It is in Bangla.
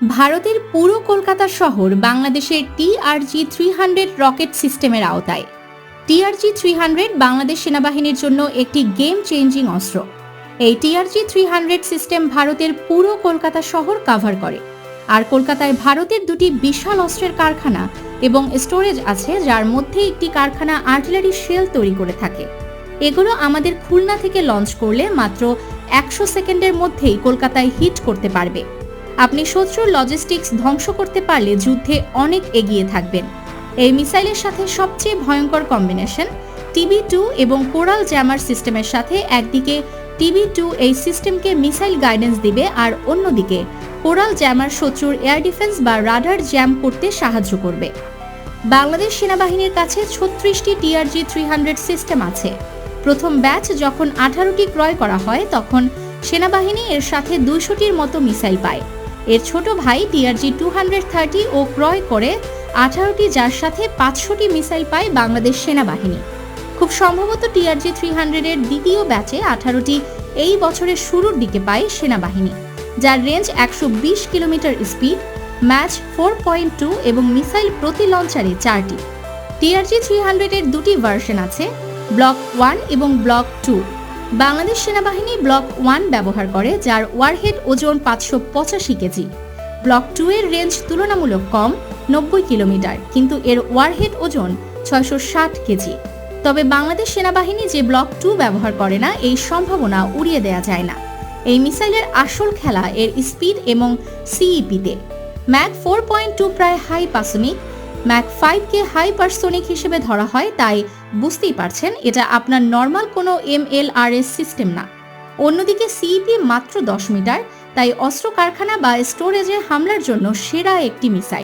ভারতের পুরো কলকাতা শহর বাংলাদেশের টিআরজি থ্রি হান্ড্রেড রকেট সিস্টেমের আওতায়। টিআরজি থ্রি হান্ড্রেড বাংলাদেশ সেনাবাহিনীর জন্য একটি গেম চেঞ্জিং অস্ত্র। এই টিআরজি থ্রি হান্ড্রেড সিস্টেম ভারতের পুরো কলকাতা শহর কাভার করে। আর কলকাতায় ভারতের দুটি বিশাল অস্ত্রের কারখানা এবং স্টোরেজ আছে যার মধ্যে একটি কারখানা আর্টিলারি শেল তৈরি করে থাকে। এগুলো আমাদের খুলনা থেকে লঞ্চ করলে মাত্র একশো সেকেন্ডের মধ্যেই কলকাতায় হিট করতে পারবে। আপনি শত্রুর লজিস্টিক্স ধ্বংস করতে পারলে যুদ্ধে অনেক এগিয়ে থাকবেন। এই মিসাইলের সাথে সবচেয়ে ভয়ঙ্কর কম্বিনেশন টিবি টু এবং কোরাল জ্যামার সিস্টেমের সাথে একদিকে টিবি টু এই সিস্টেমকে মিসাইল গাইডেন্স দিবে আর অন্যদিকে কোরাল জ্যামার শত্রুর এয়ার ডিফেন্স বা রাডার জ্যাম করতে সাহায্য করবে। বাংলাদেশ সেনাবাহিনীর কাছে ছত্রিশটি টিআরজি থ্রি হান্ড্রেড সিস্টেম আছে। প্রথম ব্যাচ যখন আঠারোটি ক্রয় করা হয়, তখন সেনাবাহিনী এর সাথে দুইশোটির মতো মিসাইল পায়। এর ছোট ভাই টিআরজি টু হান্ড্রেড থার্টি ও ক্রয় করে আঠারোটি যার সাথে পাঁচশোটি মিসাইল পায় বাংলাদেশ সেনাবাহিনী। খুব সম্ভবত টিআরজি থ্রি হান্ড্রেডের দ্বিতীয় ব্যাচে আঠারোটি এই বছরের শুরুর দিকে পায় সেনাবাহিনী, যার রেঞ্জ একশো বিশ kilometre speed, Mach four point two এবং মিসাইল প্রতি লঞ্চারে চারটি। টিআরজি থ্রি হান্ড্রেডের দুটি ভার্সন আছে, ব্লক ওয়ান এবং ব্লক টু। বাংলাদেশ সেনাবাহিনী ব্লক ওয়ান ব্যবহার করে, যার ওয়ারহেড ওজন পাঁচশো পঁচাশি কেজি। ব্লক টু এর রেঞ্জ তুলনামূলক কম, নব্বই কিলোমিটার, কিন্তু এর ওয়ারহেড ওজন ছয়শো ষাট কেজি। তবে বাংলাদেশ সেনাবাহিনী যে ব্লক টু ব্যবহার করে না, এই সম্ভাবনা উড়িয়ে দেয়া যায় না। এই মিসাইলের আসল খেলা এর স্পিড এবং সিইপিতে ম্যাক ফোর পয়েন্ট টু প্রায় হাই পাসমিক ম্যাক ফাইভকে হাই পার্সোনিক হিসেবে ধরা হয়, তাই বুঝতেই পারছেন, এটা আপনার নর্মাল কোনো M L R S system না। অন্যদিকে সিইপি মাত্র দশ মিটার, তাই অস্ত্র কারখানা বা স্টোরেজে হামলার জন্য সেরা একটি মিসাইল